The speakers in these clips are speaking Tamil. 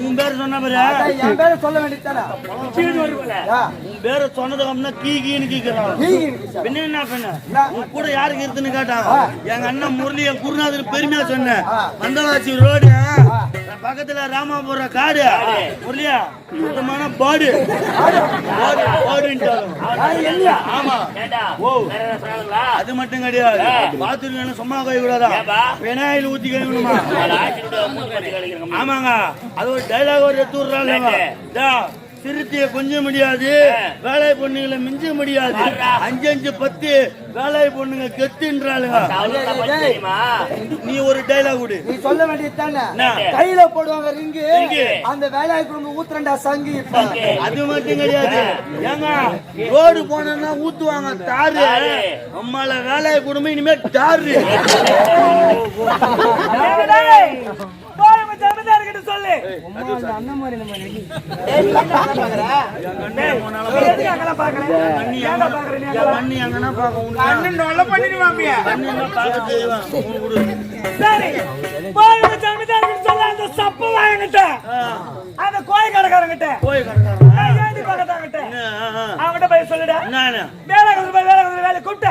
உன் பேர் சொன்ன பாரு அதான் என் பேரை சொல்ல வேண்டியதானே உன் பேரை சொன்னதுக்கு அப்புறம் கீ கீன்னு கேக்குறான். பின்ன என்ன பண்ண? உன் கூட யாருக்கு இருக்குன்னு கேட்டாங்க எங்க அண்ணன் முரளி என் குருநாதர் பெருமையா சொன்னேன். மந்தவாசி ரோடு பக்கத்துல ராமாபுரம் காடு. முரளியா சுத்தமான பாடு. ஆமா. ஓ. அது மட்டும் கிடையாது. பாத்ரூம் சும்மா கை கூடாதா ஏன்பா? வினாயில் ஊத்தி கிடைக்கிறோம் ஆமாங்க. அது ஒரு டைலாக் ஒரு எடுத்துடுறாங்க சிறுத்தைய கொஞ்ச முடியாது. வேலை பொண்ணுங்களை மிஞ்ச முடியாது. அஞ்சு அஞ்சு பத்து வேலை பொண்ணுங்க கெத்துன்றாளுங்க. நீ ஒரு டைலாக் விடு. நீ சொல்ல வேண்டியதுதானே? கையில போடுவாங்க ரிங்கு. அந்த வேலையை குடும்ப ஊத்துறண்டா சங்கு. அது மட்டும் கிடையாது. ஏங்க ரோடு போனா ஊத்துவாங்க தாரு. அம்மால வேலையை குடும்பம் இனிமே தாரு. சொல்லு அண்ணன் மாதிரி நம்ம நெடி. உனக்கு உனக்கு கொடு. சரி. போய் சொல்ல. அந்த சப்பு வாங்கிட்ட ஏண்டி பக்கத்தாங்கிட்ட ஆ, ஆ. அவன்கிட்ட போய் சொல்லிடா. கொடுத்து வேலை கொடுத்து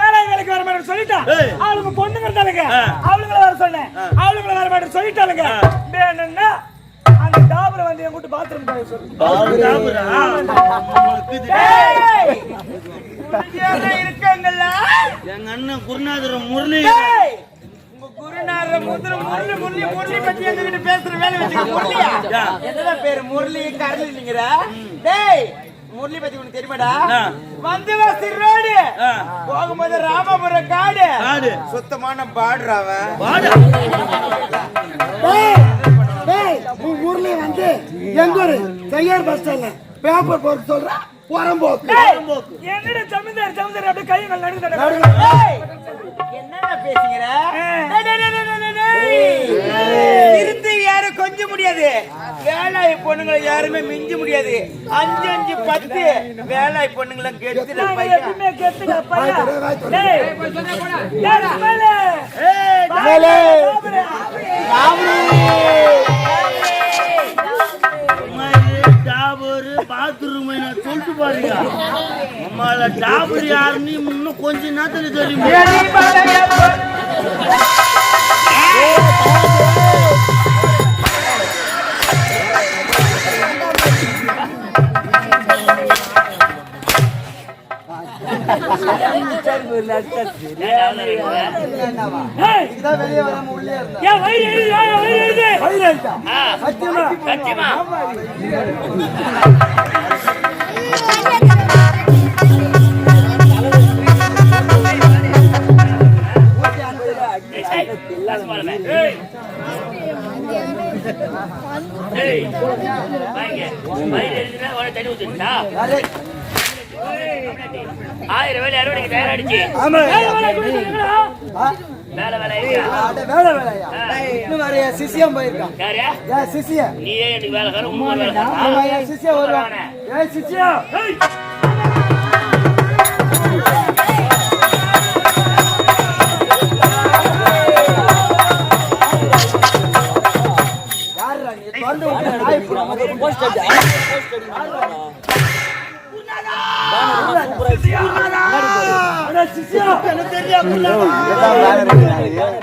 வேலை வேலைக்கு வர மாட்டேன்னு சொல்லிட்டேன். அவளுக்கு பொண்ணுங்க இருந்தாலுங்க. அவளுங்களை வர சொன்னேன். அவளுங்களை வர மாட்டேன்னு சொல்லிட்டாளுங்க. வேணும்னா அந்த டாபரை வந்து என் கூட்டு பாத்ரூம் போய் சொல்லு இருக்கங்கல்ல எங்க அண்ணன் குருநாதர் முரளி. குருநாதர் முதுரு முரளி முரளி முரளி பத்தி எங்ககிட்ட பேசுற வேலை வச்சுக்க முரளியா. என்னடா பேரு? முரளி கரளிங்கிற டேய். முரளி பத்தி உனக்கு தெரியுமாடா? வந்து வசி ரோடு. போகும்போது ராமபுரம் காடு. காடு. சுத்தமான பாடுற அவன். வாடா. டேய், டேய், உன் ஊர்ல வந்து எங்க ஒரு தையார் பஸ் ஸ்டாண்ட்ல பேப்பர் போட்டு சொல்ற புறம்போக்கு என்னடா ஜமீன்தார் ஜமீன்தார் அப்படியே கைகள் நடுங்க நடுங்க. என்னடா பேசுகிற இருந்து யாரும் கொஞ்ச முடியாது. வேலாய் பொண்ணுங்களை யாருமே மிஞ்ச முடியாது. அஞ்சு அஞ்சு பத்து. வேலாய் பொண்ணுங்களை கெத்துல நான் சொல்லிட்டு பாருங்க. அம்மால டாபர் யாருன்னு இன்னும் கொஞ்ச நேரத்துல தெரியும். என்னவா? இதுதான் வெளியே வராம உள்ளே இருந்தா வயிறேறிட்டா. சத்தியமா யாரு? ஆயிரம் வேலை அறுவடைக்கு தயாராடிச்சு வேலையா? சிசியம் போயிருக்கான். நீயே எனக்கு வேலை சிசிய வருவான். சிசியா நீ தொண்டை விட்டு நாய் புறா. அட, சிசியா. எனக்கு தெரியாது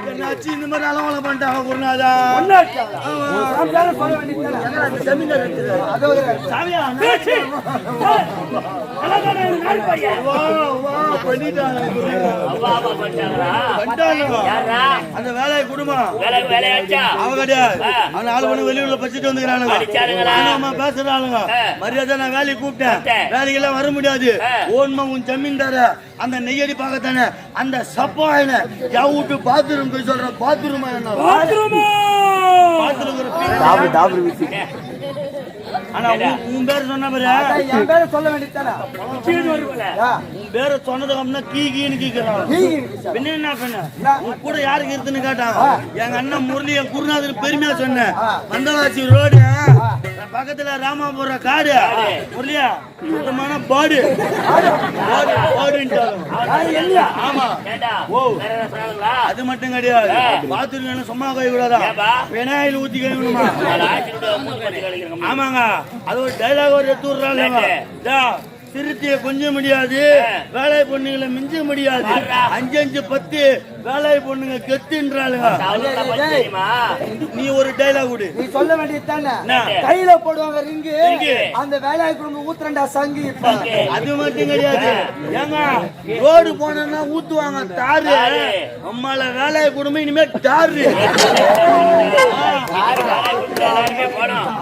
என்னாச்சு இந்த மாதிரி அலவலை பண்ணிட்டாங்க குருநாதா அந்த வேலையை வேலையாச்சா அவன் கிடையாது அவன் நாலு மணி வெளியூர்ல பச்சிட்டு வந்துக்கிறானுங்க பேசுறானுங்க. மரியாதை நான் வேலைக்கு கூப்பிட்டேன். வேலைக்கெல்லாம் வர முடியாது. ஓன்மா உன் ஜமீன்தார அந்த நெய்யடி பார்க்கத்தானே அந்த சப்பாயின என் வீட்டு பாத்ரூம் போய் சொல்ற பாத்ரூம் என்ன பாத்ரூம் ஆனா உன் பேர் சொன்ன பாரு என் பேரை சொல்ல வேண்டியதுதானே? ஆ. உன் பேரை சொன்னதுக்கு அப்புறம் கீ கீன்னு கேக்குறான். பின்ன என்ன பண்ண? உன் கூட யாருக்கு இருக்குன்னு கேட்டாங்க எங்க அண்ணன் முரளி என் குருநாதர் பெருமையா சொன்னேன் மந்தவாசி ரோடு பக்கத்துல ராமாபுர காடு புரியலையா சுத்தமான பாடு அது மட்டும் கிடையாது பாத்ரூம் சும்மா கை கூடாதா பெனாயில் ஊத்தி கழுவணுமா ஆமாங்க அது ஒரு டைலாக் ஒரு எடுத்து விடுறாங்க திருத்திய கொஞ்ச முடியாது வேலை பொண்ணுகளை மிஞ்ச முடியாது அஞ்சு அஞ்சு பத்து வேலை பொண்ணுங்க கெத்துன்றாளுங்க. நீ ஒரு டைலாக் கொடு நீ சொல்ல வேண்டியது தானே? கையில போடுவாங்க ரிங்கு அந்த வேலையை குடும்பம் ஊத்துறண்டா சங்கி. அது மட்டும் கிடையாது. ஏங்க ரோடு போனா ஊத்துவாங்க தாரு. அம்மால வேலையை குடும்பம் இனிமே தாரு.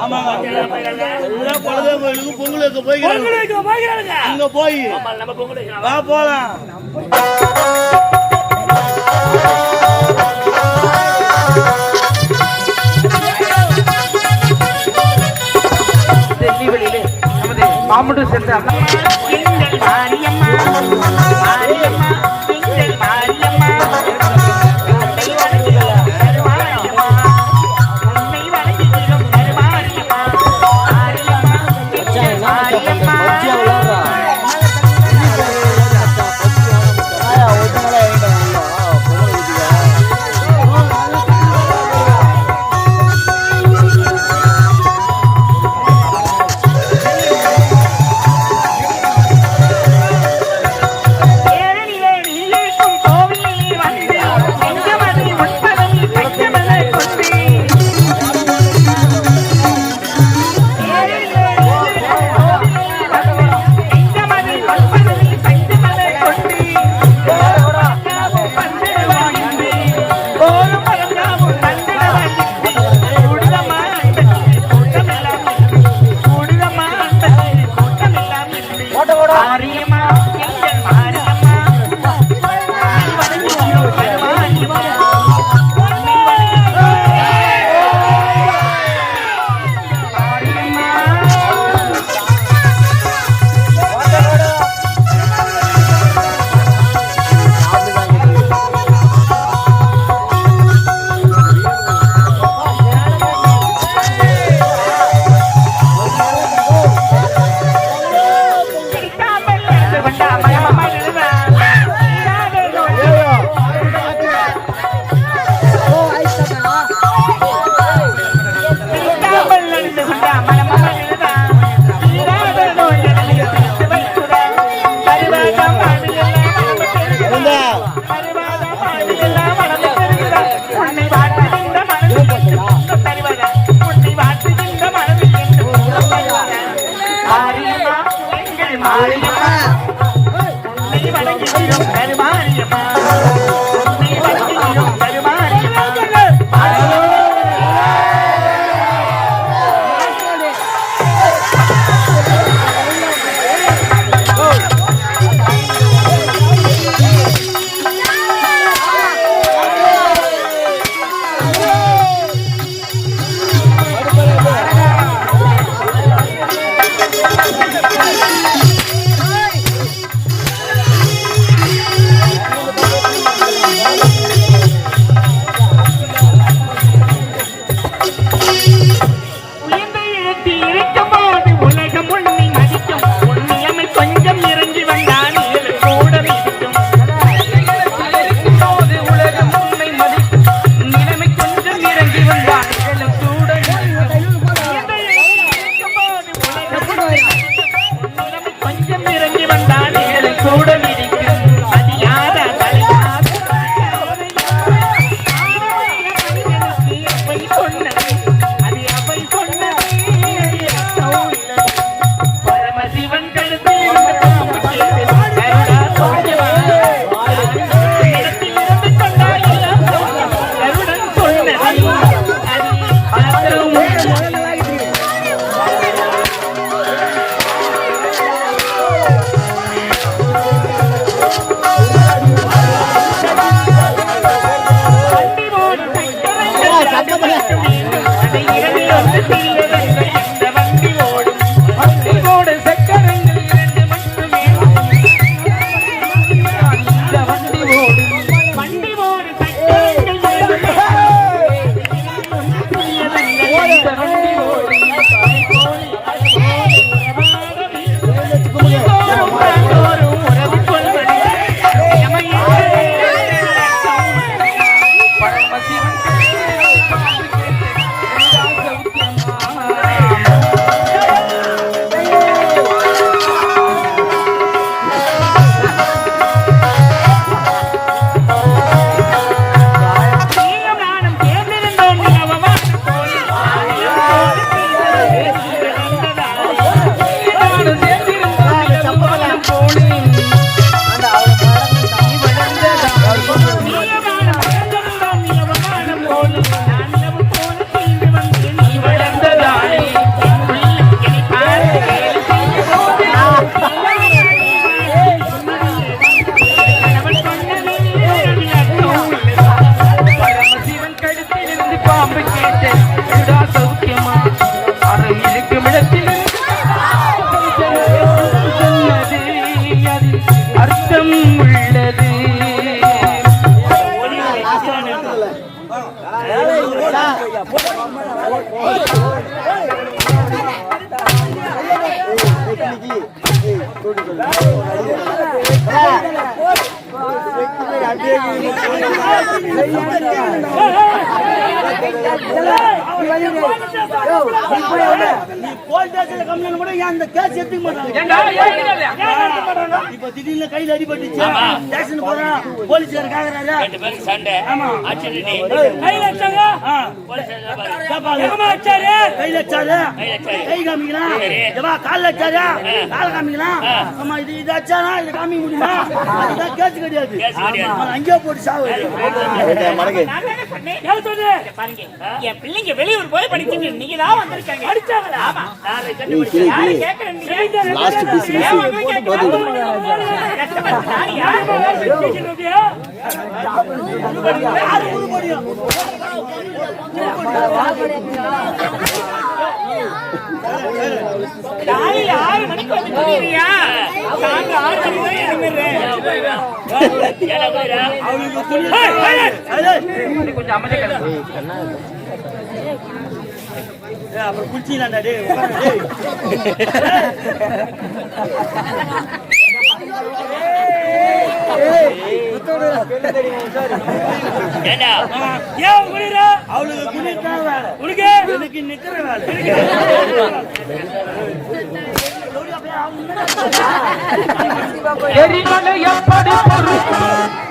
ஆமாங்க. எல்லாம் பொழுதே கோயிலுக்கு அங்க போய். வா போலாம். மாமட்டும் சேர்ந்து வந்து அர்த்தம் உள்ளது சொல்லி நீ போலீஸ் ஸ்டேஷன்ல கம்ப்ளைண்ட் கூட ஏன் அந்த கேஸ் எடுத்துக்க மாட்டாங்க? இப்ப திடீர்னு கையில அடிபட்டுச்சு. ஸ்டேஷன் போறான் போலீஸ்காரர் கேக்குறாரு. ரெண்டு பேருக்கு சண்டை. ஆமா. அடிச்சுட்டு கையில அடிச்சாங்க ஆ. போலீஸ் பாரு. கேப்பாங்க. கையில அடிச்சாரு கையில அடிச்சாரு. கை காமிக்கலாம் சரி. ஏவா கால்ல அடிச்சாரு கால காமிக்கலாம் ஆமா இது இது அடிச்சானா இது காமிக்க முடியுமா? அதுதான் கேஸ் கிடையாது. அங்கேயே போட்டு சாவு. நான் பாருங்க, என் பிள்ளைங்க வெளியூர் போய் படிச்சுட்டு நீங்க தான் வந்திருக்காங்க. அடிச்சாங்களா ஆமா? காலையில ஆறு மணிக்கு வந்து தூங்கிறியா? சாயந்தரம் ஆறு மணிக்கு தான் எழுந்திருறேன். ஏடா அப்புறம்? ஏன் குளிர? அவளுக்கு குளிர்தான் வேலை. உனக்கு? எனக்கு நிக்கிற வேலை. எரிமலை எப்படி பொறுக்கும்?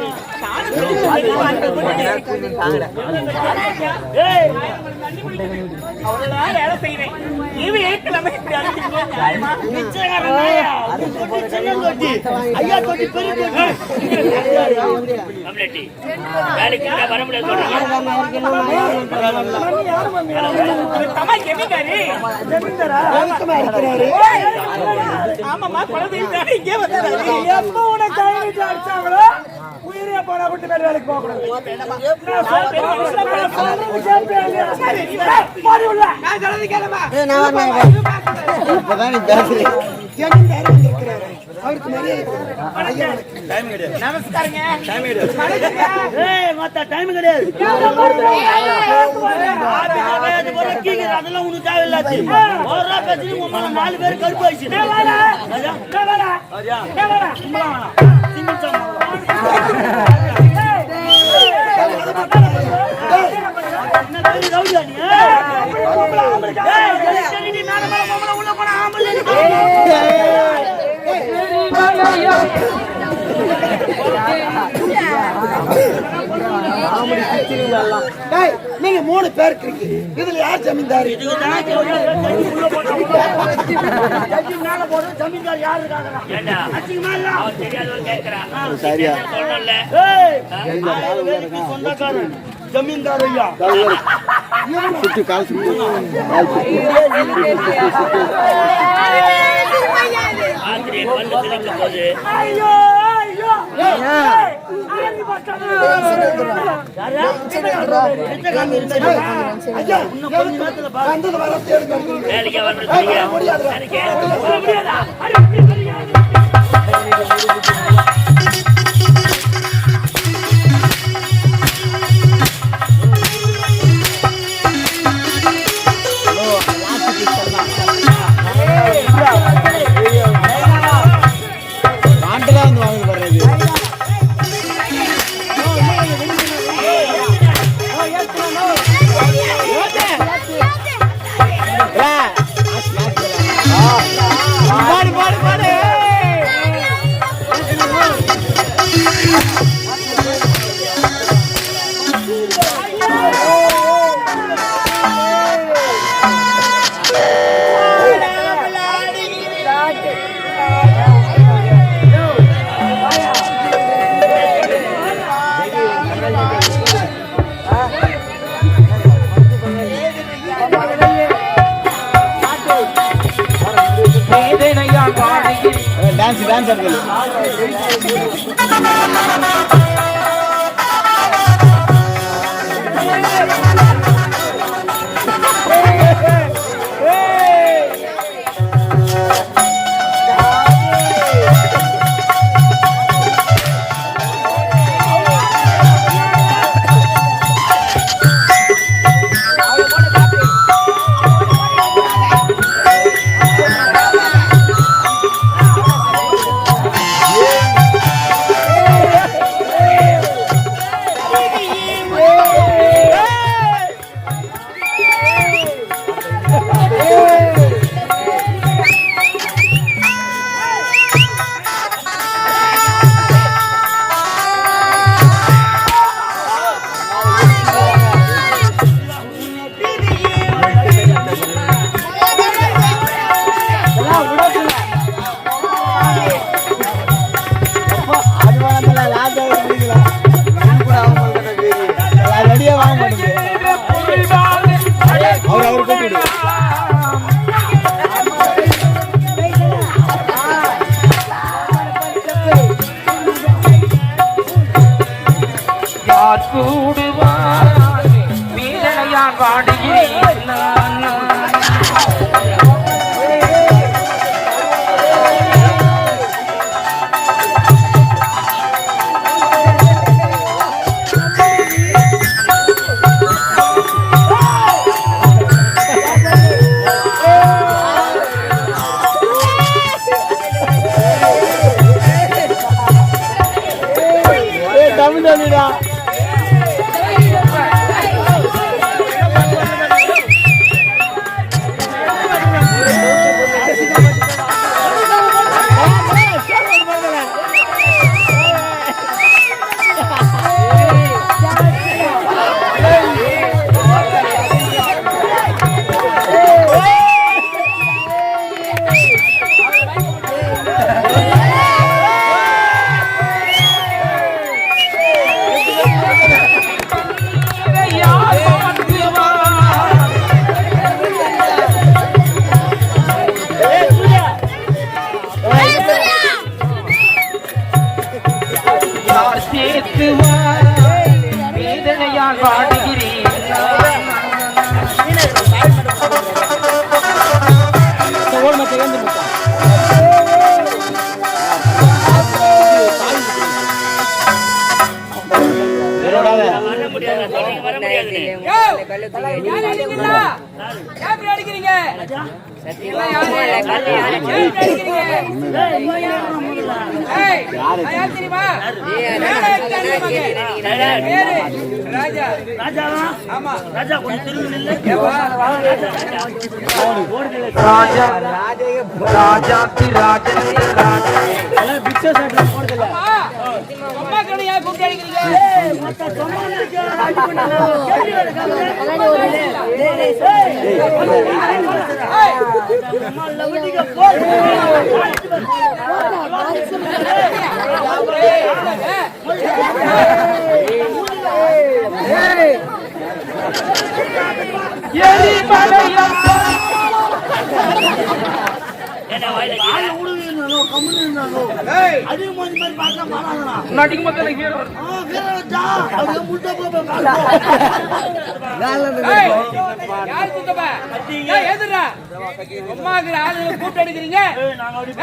ஆமாமா குழந்தை இங்கே வந்தாரு. எப்ப உனக்கு அடிச்சாங்களோ உயிரே போனா விட்டு மேல வேலைக்கு போக அதெல்லாம் உனக்கு மேல நாலு பேர் கருப்பு ஆயிடுச்சு ராஜா, ராஜா, கும்பலாம் வேணாம். சிங்கிள் சாம் என்ன பெரிய ரவுடியா நீ? ஏய், ஜெல்லி ஜெல்லி நீ மேல மேல பொம்பளை உள்ள போனா ஆம்பளை நீ. எரிமலையா டேய், நீங்க மூணு பேர் இருக்கீங்க. இதுல யார் ஜமீன்தார்? யாரு இருக்காங்க சொந்தக்காரன் ஐயா முடியாது டான்ஸ் டான்ஸ் ஆடுறது கூடுவார் வீரனையான் வாடுகிறேன் சேர்த்துவார் வேதனையால் வாடுகிறேன் வர முடியாது ராஜா வர முடியாது ராஜாவா ராஜா கொஞ்சம் திரும்பி நில்லு. ராஜா ராஜா எரிமலையா என்ன வாயில ஆளை விடுவீங்கன்னானோ, கம்முனு இருந்தானோ. அதிகமா இந்த மாதிரி பார்த்தா மாறாதடா. நடிக்கும் போது ஹீரோ ஆ, வீரன் வச்சா, அப்படியே முட்டை போய் போய் காட்டுவோம். ஏய், நாங்க அப்படி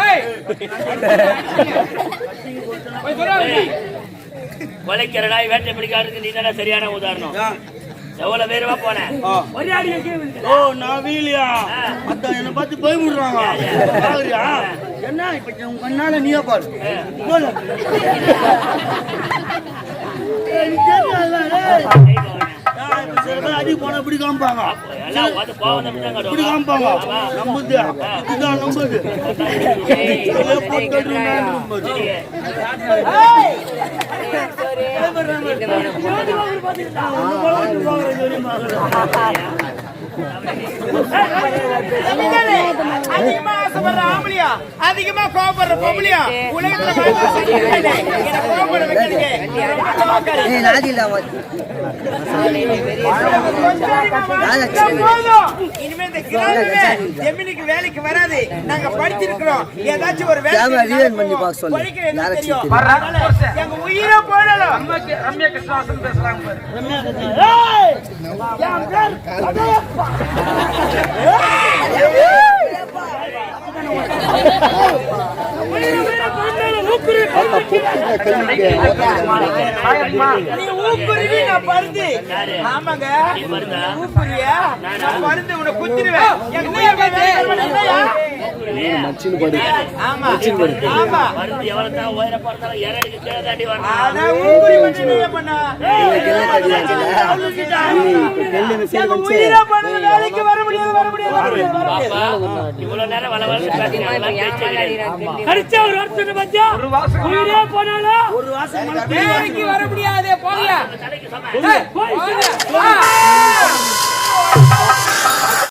கொலைக்கிற நாய் வேட்டை பிடிக்காதுக்கு நீ தானே சரியான உதாரணம். எவ்வளவு பேருவா ஒரே அடி ஓ நான் வீலியா அதான் என்ன பார்த்து பயமுடுறாங்க பாக்குறியா? என்ன? இப்ப உன் கண்ணால நீயே பாரு. போல. ஏய், அடி போனா இப்படி காமிப்பாங்க இப்படி காமிப்பாங்க நம்புது இதுதான் நம்புது ஆசைப்படுற ஆம்பளையா? அதிகமா கோபப்படுற பொம்பளையா? உலகத்துல கோபப்பட. இனிமே இந்த கிராமமே ஜெமினிக்கு வேலைக்கு வராது. நாங்க படிச்சிருக்கிறோம். ஏதாச்சும் ஒரு வேலை தெரியும். எங்க உயிரை போடலாம் ரம்யா ரம்யா கிருஷ்ணாசன் பேசுறாங்க ஆமாங்க பருந்து உன்னை குத்திடுவேன் எங்க உயிர் பார்த்து ஆமா. ஆமா. மருந்து எவ்வளவு தான் உயர பார்த்தாலும் இறடிக்கு கீழே தாண்டி வரணும். அதான் ஊக்குருவி பண்ணி. நீ பண்ண எங்க உயிரை பண்ண வேலைக்கு வர முடியாது வர முடியாது வர முடியாது வர முடியாது. பாப்பா இவ்வளவு நேரம் வள வள கடிச்சா ஒரு வருஷம் பத்தியா? ஒரு வாசம் உயிரே போனாலும் ஒரு வாசம் வேலைக்கு வர முடியாது போறியா தலைக்கு சம போங்க. ஆ.